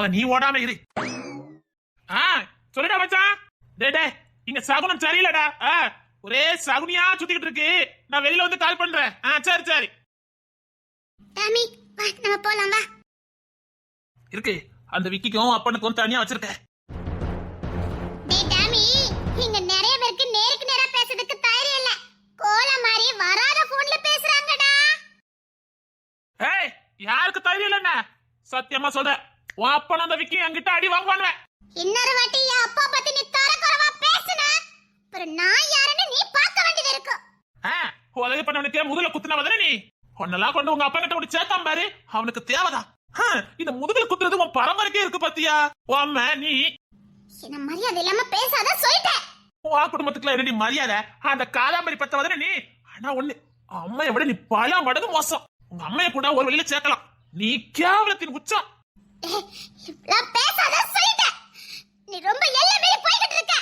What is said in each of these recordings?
முத நீ ஓடாம இரு. ஆ சொல்லுடா மச்சான். டேய் டேய் இங்க சகுனம் சரியில்லடா. ஆ ஒரே சகுனியா சுத்திக்கிட்டு இருக்கு. நான் வெளியில வந்து கால் பண்றேன். ஆ சரி சரி. டாமி வா நம்ம போலாம் வா. இருக்கு. அந்த விக்கிக்கும் அப்பனுக்கும் தனியா வச்சிருக்கேன். டேய் டாமி இங்க நிறைய பேருக்கு நேருக்கு நேரா பேசுறதுக்கு தைரியம் இல்ல. கோல மாதிரி வராத போன்ல பேசுறாங்கடா. ஏய் யாருக்கு தைரியம் இல்லைண்ணே சத்தியமா சொல்றேன். உன் அப்பன் அந்த விக்கி என்கிட்ட அடி வாங்குவானுவேன் இன்னொரு வாட்டி என் அப்பா பத்தி நீ தரக்குறவா பேசுன அப்புறம் நான் யாருன்னு நீ பார்க்க வேண்டியது இருக்கும் ஆ, உதவி பண்ணவனுக்கே முதுகுல குத்துனவ தானே நீ? உன்னெல்லாம் கொண்டு உங்க அப்பா கிட்ட கொண்டு சேர்த்தான் பாரு அவனுக்கு தேவைதான். இந்த முதுகுல குத்துறது உன் பரம்பரைக்கே இருக்கு பாத்தியா? அம்மா நீ. என்ன மரியாதை இல்லாம பேசாத சொல்லிட்டேன். உன் குடும்பத்துக்குள்ள என்னடி மரியாதை? அந்த காலாம்பரி பத்தவ தானே நீ? ஆனா ஒண்ணு அம்மையை விட நீ பல மடங்கு மோசம். உங்க அம்மைய கூட ஒரு வழியில சேர்க்கலாம். நீ கேவலத்தின் உச்சம். இப்படிலாம் பேசாத சொல்லிட்டேன். நீ ரொம்ப எல்லை மீறி போய்கிட்டு இருக்க.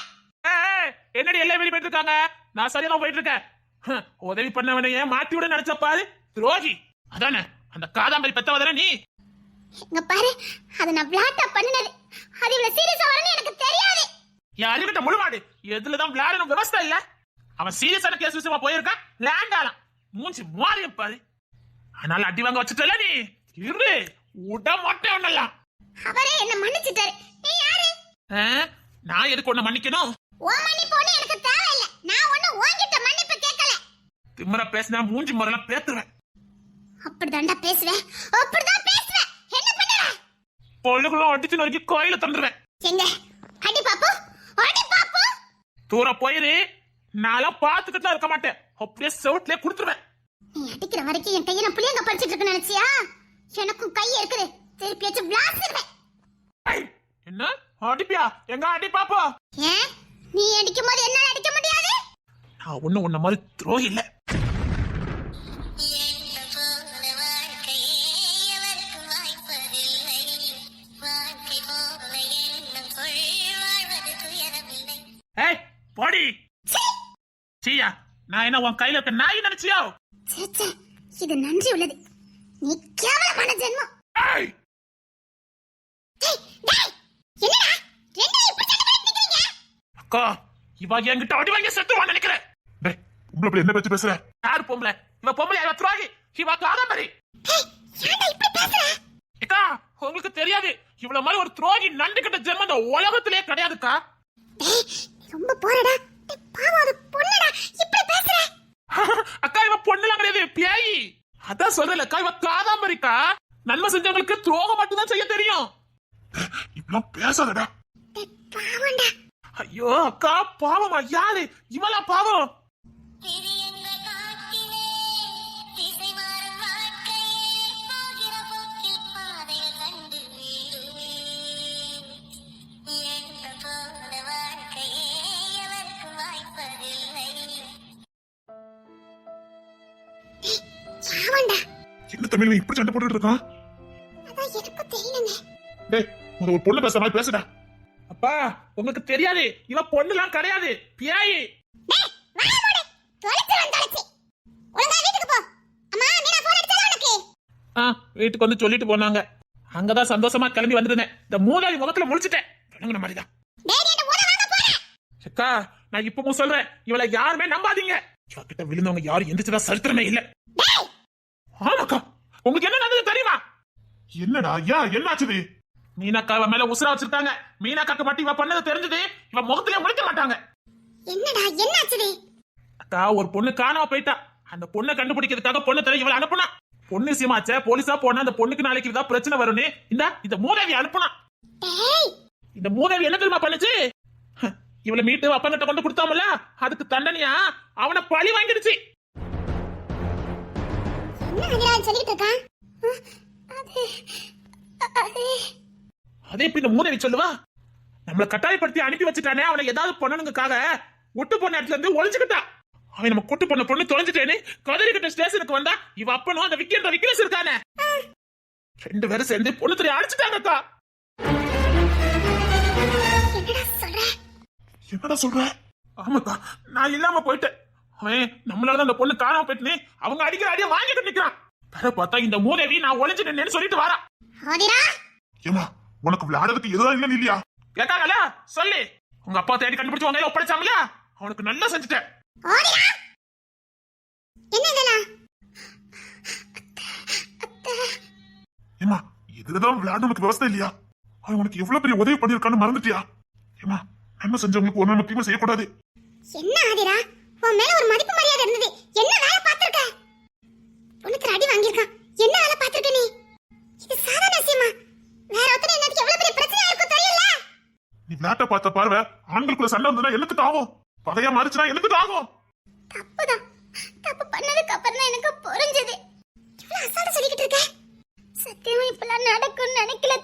என்னடி எல்லாம் வெளியே போயிட்டு இருக்காங்க? நான் சரியா தான் போயிட்டு இருக்கேன். உதவி பண்ணவனையே மாட்டி விட நினைச்ச பாரு துரோகி. அதானே அந்த காதாம்பரி பெத்தவ தானே நீ? இங்க பாரு அத நான் விளாட்டா பண்ணினது. அது இவ்வளவு சீரியஸா வரும்னு எனக்கு தெரியாது. என் அறிவிட்ட முழுமாடு எதுலதான் விளையாடணும் விவசாயம் இல்ல. அவன் சீரியஸான கேஸ் விஷயமா போயிருக்கான். லேண்ட் ஆலாம் மூஞ்சி மாறிய பாரு. அதனால அடி வாங்க வச்சுட்டல நீ. இரு. உட மொட்டை ஒண்ணலாம் அவரே என்ன மன்னிச்சிட்டாரு. நீ யாரு? நான் எதுக்கு ஒண்ணு மன்னிக்கணும்? ஓ மன்னிப்பு ஒண்ணு எனக்கு தேவையில்ல. நான் ஒண்ணு உன்கிட்ட மன்னிப்பு கேட்கல. திமிர பேசினா மூஞ்சி முறையெல்லாம் பேத்துருவேன். அப்படிதான்டா பேசுவேன். அப்படிதான் பேசுவேன். என்ன பண்ணுவ? பொழுகுலாம் அடிச்சு நொறுக்கி கோயில தந்துருவேன் எங்க? அடி பாப்பு. அடி பாப்பு. தூரம் போயிரு. நான்லாம் பார்த்துக்கிட்டு தான் இருக்க மாட்டேன். அப்படியே செவட்லயே கொடுத்துருவேன். நீ அடிக்கிற வரைக்கும் என் கையை நான் புளியங்க படிச்சிட்டு இருக்கு நினைச்சியா? எனக்கும் கை இருக்குது. திருப்பி வச்சு விளாசிடுவேன் ஐ, என்ன? அடிப்பியா? எங்க அடி பாப்பா? ஏன் நீ அடிக்கும் போது என்னால அடிக்க முடியாது? நான் ஒண்ணு உன்ன மாதிரி துரோகி இல்ல. என்ன ஏய் போடி. சீயா நான் என்ன உன் கையில இருக்க நாய் நினைச்சியோ? ச்சே, ச்சே, இது நன்றி உள்ளது. நீ கேவலமான ஜென்மம்? அக்கா இவ என்கிட்ட அடி வாங்கி செத்துவான்னு நினைக்கிறேன். பிள்ளை என்ன பேச்சு பேசுற? யார் பொம்பளை? இவ பொம்பளை இவ துரோகி. இவ காதம்பரி? அக்கா உங்களுக்கு தெரியாது. இவ்வளவு மாதிரி ஒரு துரோகி நண்டு கிட்ட ஜென்மம் இந்த உலகத்திலே கிடையாதுக்கா. ரொம்ப போறடா. பாவம் அது பொண்ணுடா. இப்படி பேசுற? அக்கா இவ பொண்ணுலாம் கிடையாது பேயி. அதான் சொல்றேன் அக்கா இவ காதாம்பரிக்கா? நன்மை செஞ்சவங்களுக்கு துரோகம் மட்டும்தான் செய்ய தெரியும். இப்பெல்லாம் பேசாதடா. ஐயோ அக்கா பாவமா யாரு? இவளா பாவம்? என்ன தமிழ் இப்படி சண்டை போட்டுட்டு இருக்கான்? டேய் முத ஒரு பொண்ணு பேசுற மாதிரி பேசுடா. அப்பா உங்களுக்கு தெரியாது. இவ பொண்ணுலாம் கிடையாது. பியாயி. வீட்டுக்கு போ. அம்மா, மீனா phone அடிச்சாளா உனக்கு? ஆ வீட்டுக்கு வந்து சொல்லிட்டு போனாங்க. அங்கதான் சந்தோஷமா கிளம்பி வந்திருந்தேன். இந்த மூதாதி முகத்துல முழிச்சிட்டேன். விளங்குன மாதிரிதான்? அக்கா நான் இப்பவும் சொல்றேன். இவளை யாருமே நம்பாதீங்க. இவ கிட்ட விழுந்தவங்க யாரும் எந்திரிச்சதா சரித்திரமே இல்ல. டேய், ஆமாக்கா. உங்களுக்கு என்ன நடந்தது தெரியுமா? என்னடா ஐயா என்னாச்சுது? மீனாக்கா இவ மேல உசுரா வச்சிருக்காங்க. மீனாக்காக்கு மட்டும் இவ பண்ணது தெரிஞ்சது. இவ முகத்திலே முழிக்க மாட்டாங்க. என்னடா என்னாச்சுடி அக்கா ஒரு பொண்ணு காணாம போயிட்டா. அந்த பொண்ணை கண்டுபிடிக்கிறதுக்காக பொண்ணு தெரிய இவளை அனுப்புனா. பொண்ணு சீமாச்ச போலீஸா போனா அந்த பொண்ணுக்கு நாளைக்கு ஏதாவது பிரச்சனை வரும்னு. இந்த இந்த மூதேவி அனுப்புனா. டேய்! இந்த மூதேவி என்ன தெரியுமா பண்ணுச்சு? இவளை மீட்டு அப்பங்கிட்ட கொண்டு கொடுத்தாமல அதுக்கு தண்டனையா? அவனை பழி வாங்கிடுச்சு. என்ன அகிலான் சொல்லிட்டு இருக்கான் அது அது. அதே இப்ப இந்த மூதேவி சொல்லுவா? நம்மள கட்டாயப்படுத்தி அனுப்பி வச்சுட்டானே அவனை ஏதாவது பண்ணணுங்கக்காக ஒட்டு போன இடத்துல இருந்து ஒளிஞ்சுக்கிட்டா. அவன் நம்ம கூட்டு பண்ண பொண்ணு தொலைஞ்சிட்டேன்னு கதறிக்கிட்ட ஸ்டேஷனுக்கு வந்தா இவ அப்பனும் அந்த விக்னேஷ் இருக்கானே. ரெண்டு பேரும் சேர்ந்து பொண்ணு தெரிய அடிச்சுட்டாங்கக்கா என்னடா சொல்ற? ஆமாக்கா நான் இல்லாம போயிட்டேன். அவன் நம்மளால அந்த பொண்ணு காணாம போயிட்டுன்னு அவங்க அடிக்கிற அடிய வாங்கிட்டு நிக்கிறான். தர பார்த்தா இந்த மூதேவி நான் ஒளிஞ்சு நின்னு சொல்லிட்டு வரா. ஆதிரா ஏமா உனக்கு விளையாடுறதுக்கு எதுவும் இல்லைன்னு இல்லையா? கேட்டாங்கல்ல? சொல்லு. உங்க அப்பா தேடி கண்டுபிடிச்சு உங்க ஒப்படைச்சாங்களா அவனுக்கு நல்லா செஞ்சுட்டேன். ஓடிடா என்ன இதெல்லாம்? ஏமா இதுலதான் விளையாட உனக்கு விவசாயம் இல்லையா? அவன் உனக்கு எவ்வளவு பெரிய உதவி பண்ணிருக்கான்னு மறந்துட்டியா? ஏமா நன்மை செஞ்சவங்களுக்கு நம்ம தீமை செய்யக்கூடாது. என்ன ஆதிரா உன் மேல ஒரு மதிப்பு மரியாதை இருந்தது. என்ன வேலை பார்த்திருக்க? உனக்கு அடி வாங்கியிருக்கான். என்ன வேலை பார்த்திருக்க நீ? இது சாதாரண விஷயமா? வேற ஒருத்தர் என்னதுக்கு எவ்வளவு பெரிய பிரச்சனையா இருக்கும் தெரியல. நீ விளையாட்ட பார்த்த பார்வை ஆண்களுக்குள்ள சண்டை வந்தா எனக்கு ஆகும்? பகையா மாறிச்சுனா எனக்கு ஆகும்? தப்புதான். தப்பு பண்ணதுக்கு அப்புறம் தான் எனக்கு புரிஞ்சது. இவ்வளவு அசால்ட்டா சொல்லிக்கிட்டு இருக்க? சத்தியமா இப்பெல்லாம் நடக்கும்னு நினைக்கல.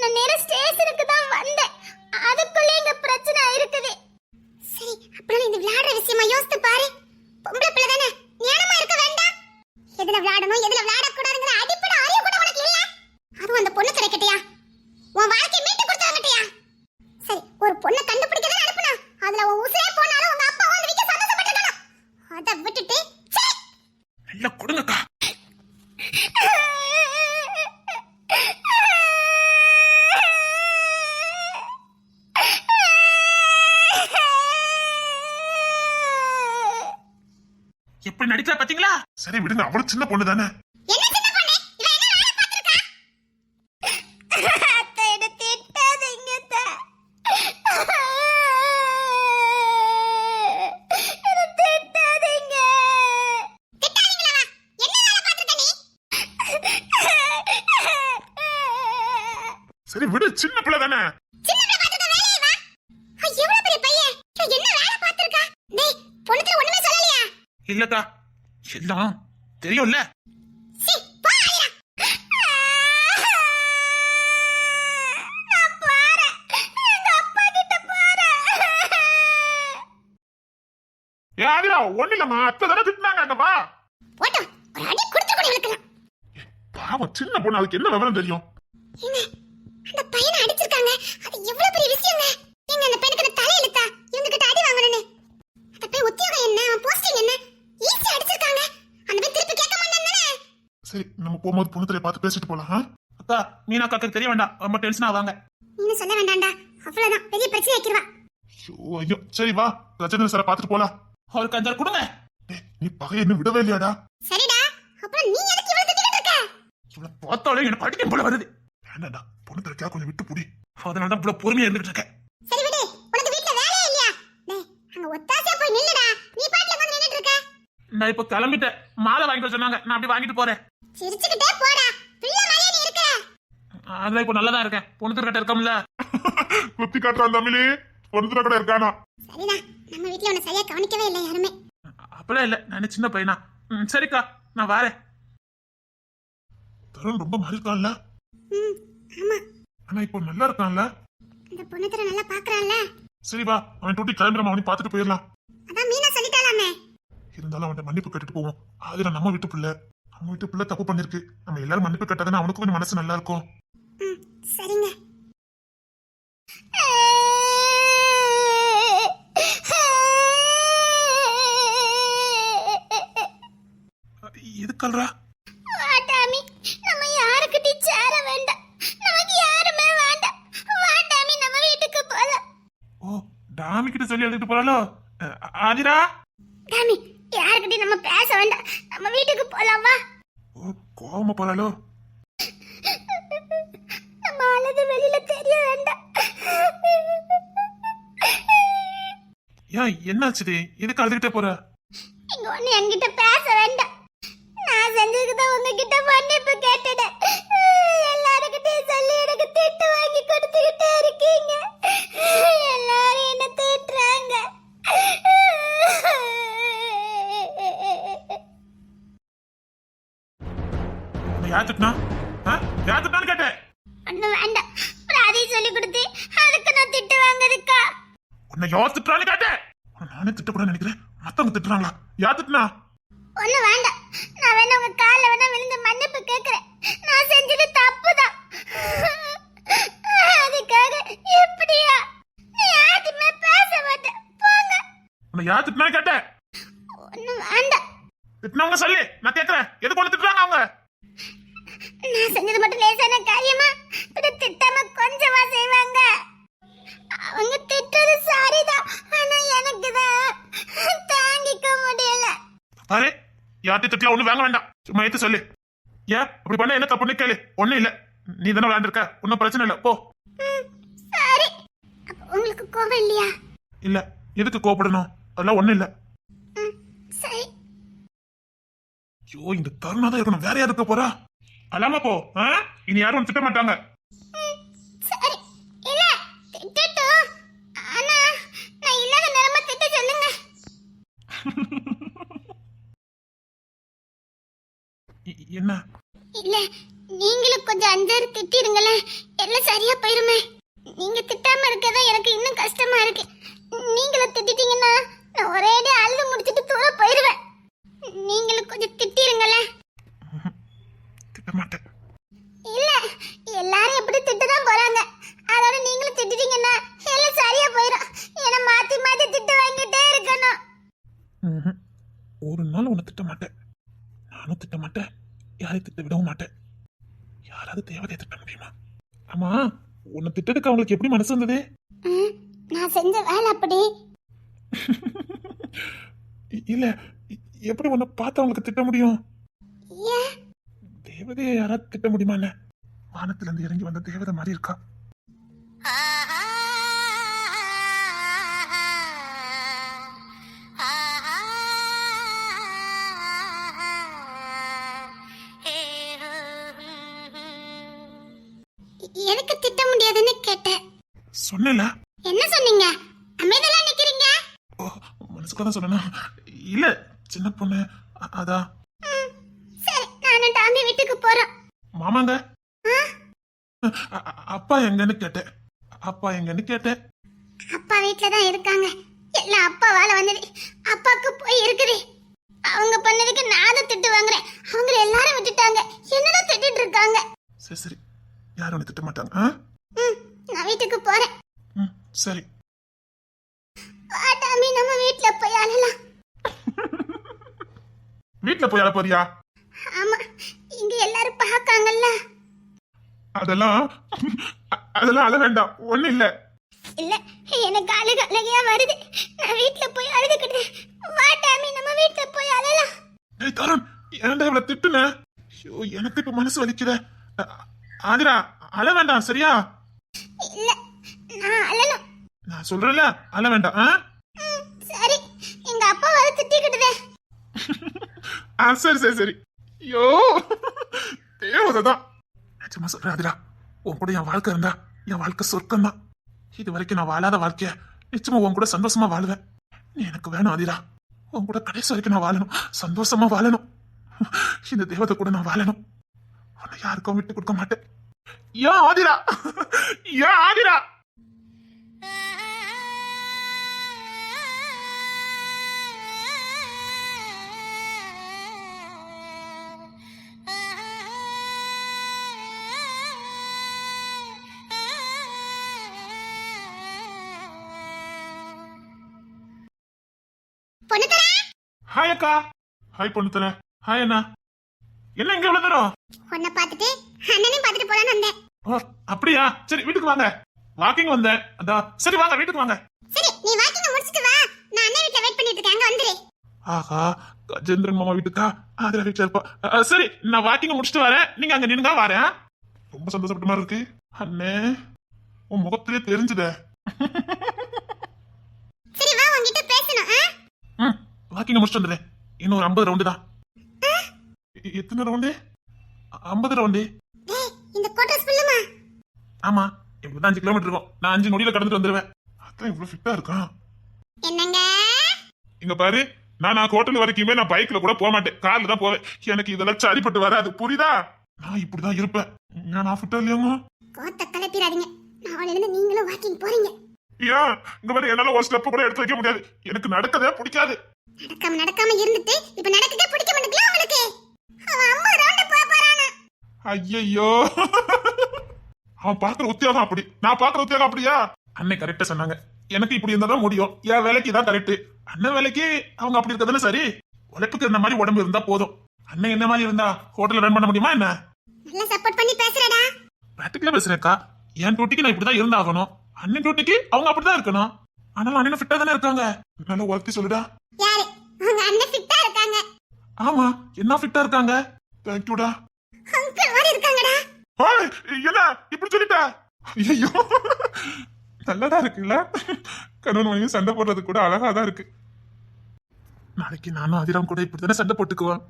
நான் நேரா ஸ்டேஷனுக்கு தான் வந்தேன். அதுக்குள்ளே இங்க பிரச்சனை இருக்குது சரி அப்புறம் இந்த விளையாடுற விஷயமா யோசித்து பாரு பொம்பளை பிள்ளை தானே ஞானமா இருக்க வேண்டாம் எதுல விளையாடணும் எதுல விளையாடக்கூடாதுங்கிற அடிப்படை அறிவு கூட உனக்கு இல்ல அதுவும் அந்த பொண்ணு கிடைக்கட்டியா உன் வாழ்க்கையை மீட்டு கொடுத்தாங்கட்டியா சரி ஒரு பொண்ணை கண்டுபிடிக்க தான் அனுப்புனா அதுல உன் உசுரே போனாலும் உங்க அப்பா வந்து விக்க சந்தோஷப்பட்டுக்கணும் அதை விட்டுட்டு ச்சே! நல்லா கொடுங்கக்கா எப்படி நடிச்சா பாத்தீங்களா? சரி விடுங்க அவ்வளவு சின்ன பொண்ணு தானே. சரி விடு சின்ன பிள்ளை தானே. சின்ன பிள்ளை பார்த்திருக்க வேலையை வா. ஐ, எவ்வளவு பெரிய பையன். இவ என்ன வேலை பார்த்திருக்கா? டேய் பொண்ணுக்கு ஒண்ணுமே சொல்லலையா? இல்லக்கா எல்லாம் தெரியும்ல ஆதிரா ஒண்ணு இல்லம்மா அத்தை தானே திட்டினாங்க இழுக்கலாம். பாவம் சின்ன பொண்ணு அதுக்கு என்ன விவரம் தெரியும் அந்த பையனை அடிச்சிருக்காங்க. அது எவ்வளவு பெரிய விஷயங்க. அந்த பையனுக்கு தலையெழுத்தா? சரி நம்ம போகும்போது பொண்ணு தலையை பார்த்து பேசிட்டு போலாம்? அக்கா மீனா அக்காக்கு தெரிய வேண்டாம். ரொம்ப டென்ஷன் ஆவாங்க நீனும் சொல்ல வேண்டாம்டா. அவ்வளவுதான், பெரிய பிரச்சனை ஆக்கிடுவா. ஐயோ ஐயோ சரி வா. ரஜேந்திர சாரை பார்த்துட்டு போலாம். அவருக்கு அஞ்சாறு கொடுங்க. நீ பகையை இன்னும் விடவே இல்லையாடா? சரிடா, அப்புறம் நீ எதுக்கு இவ்வளவு இருக்க? இவ்வளவு பார்த்தாலே எனக்கு படிக்க போல வருது. வேண்டாம்டா பொண்ணு தலைக்கா கொஞ்சம் விட்டு புடி. அதனால தான் இவ்வளவு பொறுமையா இருந்துட்டு இருக்கேன். சரி விடு. உனக்கு வீட்ல வேலையே இல்லையா? டேய் அங்க ஒத்தாசையா போய் நில்லுடா. நீ பாட்டுல வந்து நின்னுட்டு இருக்க. நான் இப்ப கிளம்பிட்டேன். மாலை வாங்கிட்டு சொன்னாங்க. நான் அப்படி வாங்கிட்டு போறேன். சிரிச்சுக்கிட்டே போடா. பிள்ளை மாதிரியே நீ இருக்க. அதெல்லாம் இப்ப நல்லா தான் இருக்கேன். பொண்ணு திருக்கட்ட இருக்கோம்ல? குத்தி காட்டுறான் தமிழே பொண்ணு கூட இருக்கானா? சரிடா நம்ம வீட்ல உன்னை சரியா கவனிக்கவே இல்லை யாருமே. அப்பெல்லாம் இல்ல. நான் சின்ன பையனா? ம், சரிக்கா நான் வரேன். தருண் ரொம்ப மாறி இருக்கான்ல? ம் ஆமா. ஆனா இப்போ நல்லா இருக்கான்ல? அந்த பொண்ணு தர நல்லா பாக்குறான்ல சரி வா அவன் டூட்டி கிளம்புற அவனை பார்த்துட்டு போயிடலாம். அதான் மீனா சொல்லிட்டாலாமே. இருந்தாலும் அவன்கிட்ட மன்னிப்பு கேட்டுட்டு போவோம். அது நம்ம வீட்டு பிள்ளை. நம்ம வீட்டு பிள்ளை தப்பு பண்ணிருக்கு. நம்ம எல்லாரும் மன்னிப்பு கேட்டாதானே அவனுக்கும் கொஞ்சம் மனசு நல்லா இருக்கும் சரிங்க. எதுக்கல்றா வாடாமி நம்ம யாருக்கிட்டையும் சேர வேண்டாம். நமக்கு யாருமே வேண்டாம். வாடாமி நம்ம வீட்டுக்கு போலாம். ஓ டாமி கிட்ட சொல்லி எழுதிட்டு போறாளோ? ஆதிரா டாமி யாருக்கிட்டையும் நம்ம பேச வேண்டாம் நம்ம வீட்டுக்கு போலாம் வா ஓ கோவமா போறாளோ? ஏன் என்னாச்சுது எதுக்கு அழுதுகிட்டே போற? நீங்க ஒண்ணு என்கிட்ட பேச வேண்டாம். நான் செஞ்சதுக்கு தான் உங்ககிட்ட மன்னிப்பு கேட்டுட்டேன். எல்லாருக்கிட்டையும் சொல்லி எனக்கு திட்டு வாங்கி கொடுத்துக்கிட்டே இருக்கீங்க. எல்லாரும் என்ன திட்டுறாங்க உன்னை யார் திட்டினா? யார் திட்டினான்னு கேட்டேன். ஒண்ணும் வேண்டாம் ராதி சொல்லி கொடுத்து அதுக்கு நான் திட்டு வாங்குறதுக்கா? உன்னை யார் திட்டுறான்னு கேட்டேன். நானே திட்டக்கூடாது நினைக்கிறேன். மத்தவங்க திட்டுறாங்களா? யார் திட்டுனா ஒண்ணும் வேண்டாம் நான் வேணா உங்க கால்ல வேணா விழுந்து மன்னிப்பு கேக்குறேன். நான் செஞ்சது தப்புதான். அதுக்காக எப்படியா? நீ யாருமே பேச மாட்டேன். போங்க. உன்னை யார் திட்டினான்னு கேட்டேன். ஒண்ணும் வேண்டாம் திட்டினவங்க சொல்லு. நான் கேட்கறேன் எதுக்கு திட்டுறாங்க அவங்க? நான் செஞ்சது மட்டும் லேசான காரியமா? பின்ன திட்டாம கொஞ்சமா செய்வாங்க. அவங்க திட்டுறது சரிதான். ஆனா எனக்கு தான் தாங்கிக்க முடியல. பாரு யார்கிட்ட திட்டலாம் ஒண்ணு வாங்க வேண்டாம். சும்மா எடுத்து சொல்லு. ஏன்? அப்படி பண்ண என்ன தப்புன்னு கேளு. ஒண்ணும் இல்ல. நீ தானே விளையாண்டுருக்க. ஒன்னும் பிரச்சனை இல்ல. போ. சரி. உங்களுக்கு கோவம் இல்லையா? இல்ல. எதுக்கு கோபப்படணும் அதெல்லாம் ஒண்ணும் இல்ல. ஐயோ இந்த தருணா தான் இருக்கணும். வேற யார் இருக்க போறா? அல்லாம போ? இனி யாரும் திட்ட மாட்டாங்க. என்ன? இல்ல நீங்களும் கொஞ்சம் அஞ்சாறு திட்டிருங்களேன் எல்லாம் சரியா போயிருமே. நீங்க திட்டாம இருக்கதா எனக்கு இன்னும் கஷ்டமா இருக்கு. நீங்களும் திட்டிட்டீங்கன்னா நான் ஒரே அழுது முடிச்சிட்டு தூர போயிருவேன். நீங்களும் கொஞ்சம் திட்டிருங்களேன் திட்ட மாட்டேன். இல்ல எல்லாரும் எப்படி திட்டுதான் போறாங்க. அதோட நீங்களும் திட்டிட்டீங்கன்னா எல்லாம் சரியா போயிடும் ஏன்னா மாத்தி மாத்தி திட்டு வாங்கிட்டே இருக்கணும். ஒரு நாள் உன்னை திட்ட மாட்டேன். நானும் திட்ட மாட்டேன். யாரையும் திட்ட விடவும் மாட்டேன். யாராவது தேவதையை திட்ட முடியுமா? ஆமா உன்னை திட்டதுக்கு அவங்களுக்கு எப்படி மனசு வந்தது? நான் செஞ்ச வேலை அப்படி. இல்ல எப்படி உன்னை பார்த்து அவங்களுக்கு திட்ட முடியும்? தேவதையை யாராவது திட்ட முடியுமா என்ன வானத்துல இருந்து இறங்கி வந்த தேவதை மாதிரி இருக்கா? எனக்கு திட்ட முடியாதுன்னு கேட்டேன். சொன்னல என்ன சொன்னீங்க? அமைதியா நிக்கிறீங்க? ஓ மனசுக்குள்ள தான் சொன்னா இல்ல சின்ன பொண்ணு அதான் வீட்டுக்கு போறோம். மாமாங்க. அப்பா எங்கன்னு கேட்டேன். அப்பா எங்கன்னு கேட்டேன். அப்பா வீட்ல தான் இருக்காங்க. எல்லாம் அப்பாவால வந்தது. அப்பாக்கு போய் இருக்குது. அவங்க பண்ணதுக்கு நான் தான் திட்டு வாங்குறேன். அவங்க எல்லாரும் விட்டுட்டாங்க. என்னதான் திட்டிட்டு இருக்காங்க? சரி சரி. யாரும் உன்னை திட்ட மாட்டாங்க நான் வீட்டுக்கு போறேன். சரி. வா டாமி நம்ம வீட்ல போய் அழலாம். வீட்டுல போய் அழ போறியா? ஆமா. இங்க எல்லாரும் பார்க்காங்கல்ல? அதெல்லாம் அதெல்லாம் அழ வேண்டாம். ஒண்ணு இல்ல. இல்ல எனக்கு அழுக அழகையா வருது. நான் வீட்ல போய் அழுதுக்கிட்டேன் வா டாமி நம்ம வீட்ல போய் அழலாம். ஏய் தருண் ஏன்டா இவ்வளவு திட்டுன? ஐயோ எனக்கு இப்ப மனசு வலிக்குத. ஆதிரா அழ வேண்டாம் சரியா? இல்ல நான் அழணும். நான் சொல்றேன்ல அழ வேண்டாம் ஆ? சரி. எங்க அப்பா வர திட்டிக்கிட்டுதே. ஆ சரி சரி சரி. ஐயோ. தேவதைதான் நிஜமா சொல்றேன் உன் கூட என் வாழ்க்கை இருந்தா என் வாழ்க்கை சொர்க்கம் தான் இது வரைக்கும் நான் வாழாத வாழ்க்கைய நிச்சயமா உன் கூட சந்தோஷமா வாழ்வேன். நீ எனக்கு வேணும் ஆதிரா. உன் கூட கடைசி வரைக்கும் நான் வாழணும். சந்தோஷமா வாழணும். இந்த தெய்வத்தை கூட நான் வாழணும். உன்னை யாருக்கும் விட்டு கொடுக்க மாட்டேன். ஏன் ஆதிரா? ஏன் ஆதிரா ஹாய் பொண்ணு தர ஹாய் அண்ணா. என்ன இங்க இவ்வளவு தூரம்? உன்னை பார்த்துட்டு அண்ணனையும் பார்த்துட்டு போலான்னு வந்தேன். ஓ அப்படியா? சரி வீட்டுக்கு வாங்க. வாக்கிங் வந்தேன். அதான் சரி வாங்க வீட்டுக்கு வாங்க. சரி நீ வாக்கிங் முடிச்சிட்டு வா. நான் அண்ணன் வீட்ல வெயிட் பண்ணிட்டு இருக்கேன். அங்க வந்துரு. ஆஹா கஜேந்திரன் மாமா வீட்டுக்கா? ஆதிரா வீட்டுல இருப்பா. சரி நான் வாக்கிங் முடிச்சுட்டு வரேன். நீங்க அங்க நின்னுங்க வரேன் ரொம்ப சந்தோஷப்பட்ட மாதிரி இருக்கு. அண்ணே உன் முகத்திலே தெரிஞ்சுதே. சரி வா உன்கிட்ட பேசணும் வாக்கிங் முடிச்சுட்டு வந்துடுறேன். இன்னும் ஒரு ஐம்பது ரவுண்டு தான். எத்தனை ரவுண்டு ஐம்பது ரவுண்டு இந்த கோட்டர்ஸ் ஃபுல்லுமா ஆமா இப்படிதான் அஞ்சு கிலோமீட்டர் இருக்கும். நான் அஞ்சு நொடியில கடந்துட்டு வந்துருவேன். அதான் இவ்வளவு ஃபிட்டா இருக்கான். என்னங்க? இங்க பாரு நான் நான் ஹோட்டல் வரைக்குமே நான் பைக்ல கூட போக மாட்டேன். கார்ல தான் போவேன். எனக்கு இதெல்லாம் சரிப்பட்டு வராது. புரியுதா? நான் இப்படிதான் இருப்பேன். நான் ஃபிட்டா இல்லையாங்க கோத்த கலப்பிடாதீங்க நாளையில இருந்து நீங்களும் வாக்கிங் போறீங்க. ஏன்? இங்க பாரு என்னால ஒரு ஸ்டெப் கூட எடுத்து வைக்க முடியாது. எனக்கு நடக்கவே பிடிக்காது. நடக்காம நடக்காம இருந்துட்டு இப்ப நடக்கவே பிடிக்க மாட்டேங்குது அவனுக்கு அவன் ஐம்பது ரவுண்டு போக போறானா. ஐயையோ. அவன் பாக்குற உத்தியோகம் அப்படி. நான் பாக்குற உத்தியோகம் அப்படியா? அன்னை கரெக்டா சொன்னாங்க. எனக்கு இப்படி இருந்தா தான் முடியும். என் வேலைக்கு தான் கரெக்ட் அண்ணன் வேலைக்கு அவங்க அப்படி இருக்கதானே சரி? உழைப்புக்கு இருந்த மாதிரி உடம்பு இருந்தா போதும். அண்ணன் என்ன மாதிரி இருந்தா? ஹோட்டல் ரன் பண்ண முடியுமா என்ன? நல்லா சப்போர்ட் பண்ணி பேசுறடா. பிராக்டிக்கலா பேசுறேன்க்கா என் டூட்டிக்கு நான் இப்படிதான் இருந்தாகணும். அண்ணன் டூட்டிக்கு அவங்க அப்படிதான் இருக்கணும். ஆனாலும் அண்ணன் ஃபிட்டா தானே இருக்காங்க. நல்லா உழைத்தி சொல்லுடா. யாரு? உங்க அண்ணன் ஃபிட்டா இருக்காங்க. ஆமா என்ன ஃபிட்டா இருக்காங்க? தேங்க்யூடா அங்கிள் மாதிரி இருக்காங்கடா. ஹாய் என்ன இப்படி சொல்லிட்ட? ஐயோ நல்லதா இருக்குல்ல? கணவன் மனைவி சண்டை போடுறது கூட அழகா தான் இருக்கு. நாளைக்கு நானும் அதிரம் கூட இப்படித்தானே சண்டை போட்டுக்குவேன்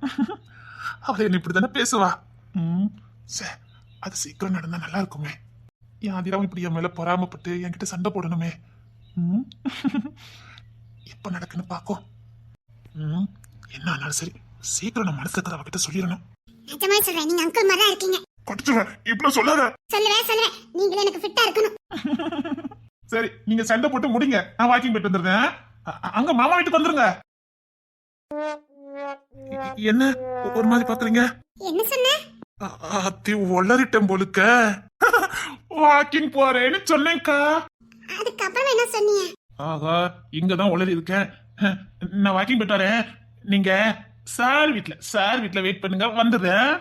அவளை என்ன இப்படித்தானே பேசுவா. ம் சே அது சீக்கிரம் நடந்தா நல்லா இருக்குமே. என் அதிரம் இப்படி என் மேல பொறாமப்பட்டு என்கிட்ட சண்டை போடணுமே? ம் எப்ப நடக்குன்னு பாக்கும் ம். என்ன ஆனாலும் சரி சீக்கிரம் நான் மனசுல இருக்கிற அவகிட்ட சொல்லிடணும். நிஜமா சொல்றேன் நீங்க அங்கிள் மாதிரி தான் இருக்கீங்க. கடிச்சுவேன் இப்படி சொல்லாத. சொல்லுவேன் சொல்லுவேன். நீங்களே எனக்கு ஃபிட்டா இருக்கணும். சரி நீங்க சண்டை போட்டு முடிங்க. நான் வாக்கிங் போயிட்டு வந்துடுறேன். அ- அங்க மாமா வீட்டுக்கு வந்துருங்க. என்ன? ஒரு மாதிரி பாக்குறீங்க? என்ன சொன்ன? அ- அத்தி ஒளரிட்டேன் போலுக்க. வாக்கிங் போறேன்னு சொன்னேன்க்கா. அதுக்கப்புறம் என்ன சொன்னீங்க? ஆஹா இங்கதான் உளறி இருக்கேன் நான் வாக்கிங் போயிட்டு வரேன். நீங்க சார் வீட்டுல சார் வீட்டுல வெயிட் பண்ணுங்க வந்துடுறேன்.